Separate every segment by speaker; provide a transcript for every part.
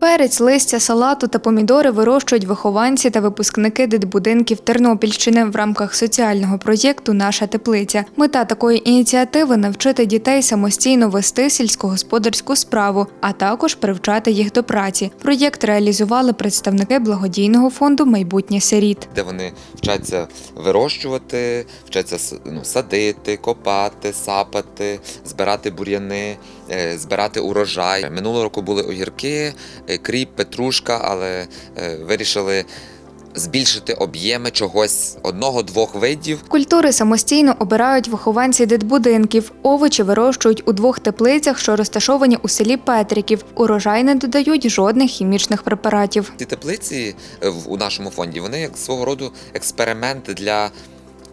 Speaker 1: Перець, листя, салату та помідори вирощують вихованці та випускники дитбудинків Тернопільщини в рамках соціального проєкту Наша теплиця. Мета такої ініціативи навчити дітей самостійно вести сільськогосподарську справу, а також привчати їх до праці. Проєкт реалізували представники благодійного фонду Майбутнє сиріт.
Speaker 2: де вони вчаться вирощувати, вчаться ну, садити, копати, сапати, збирати бур'яни, е, збирати урожай. Минулого року були огірки, кріп, петрушка, але е, вирішили збільшити об'єми чогось одного-двох видів.
Speaker 1: Культури самостійно обирають вихованці дитбудинків. Овочі вирощують у двох теплицях, що розташовані у селі Петриків. Урожай не додають жодних хімічних препаратів.
Speaker 2: Ці теплиці е, у нашому фонді вони як свого роду експеримент для.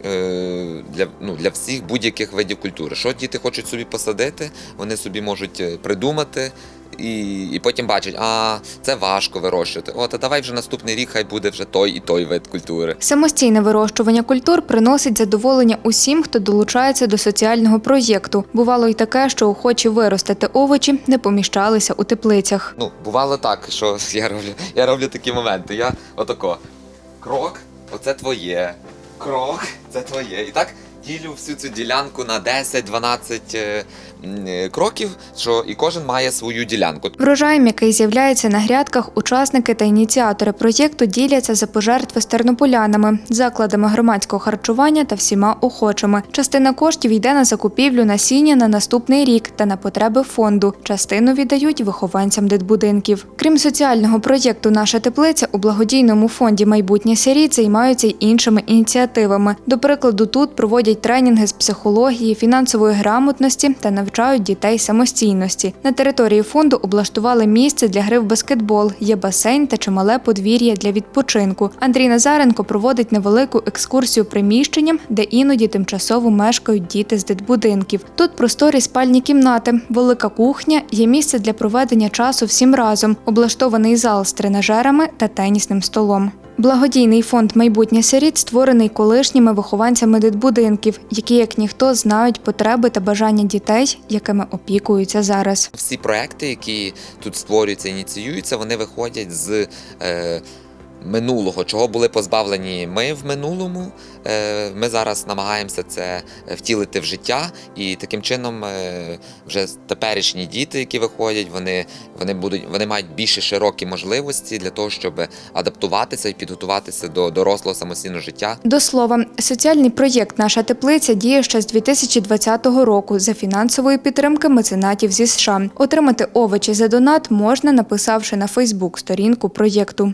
Speaker 2: е, Для, ну, для всіх будь-яких видів культури. Що діти хочуть собі посадити, вони собі можуть е, придумати і, і потім бачать, а це важко вирощувати. От, а давай вже наступний рік хай буде вже той і той вид культури.
Speaker 1: Самостійне вирощування культур приносить задоволення усім, хто долучається до соціального проєкту. Бувало й таке, що охочі виростити овочі не поміщалися у теплицях.
Speaker 2: Ну, бувало так, що я роблю, я роблю такі моменти. Я отако. Крок, оце твоє. Крок, це твоє. І так ділю всю цю ділянку на 10-12 е, е, кроків, що і кожен має свою ділянку.
Speaker 1: Врожаєм, який з'являється на грядках, учасники та ініціатори проєкту діляться за пожертви з тернополянами, закладами громадського харчування та всіма охочими. Частина коштів йде на закупівлю насіння на наступний рік та на потреби фонду. Частину віддають вихованцям дитбудинків. Крім соціального проєкту Наша теплиця у благодійному фонді Майбутнє сиріт займаються й іншими ініціативами. До прикладу, тут проводять тренінги з психології, фінансової грамотності та навчають дітей самостійності. На території фонду облаштували місце для гри в баскетбол, є басейн та чимале подвір'я для відпочинку. Андрій Назаренко проводить невелику екскурсію приміщенням, де іноді тимчасово мешкають діти з дитбудинків. Тут просторі спальні кімнати, велика кухня, є місце для проведення часу всім разом, облаштований зал з тренажерами та тенісним столом. Благодійний фонд Майбутнє сиріт створений колишніми вихованцями дитбудинків, які як ніхто знають потреби та бажання дітей, якими опікуються зараз.
Speaker 2: Всі проекти, які тут створюються, ініціюються, вони виходять з е, минулого, чого були позбавлені ми в минулому. Е, ми зараз намагаємося це втілити в життя, і таким чином е, вже теперішні діти, які виходять, вони, вони, будуть, вони мають більше широкі можливості для того, щоб адаптуватися і підготуватися до дорослого самостійного життя.
Speaker 1: До слова, соціальний проєкт Наша теплиця діє ще з 2020 року за фінансової підтримки меценатів зі США. Отримати овочі за донат можна, написавши на Фейсбук сторінку проєкту.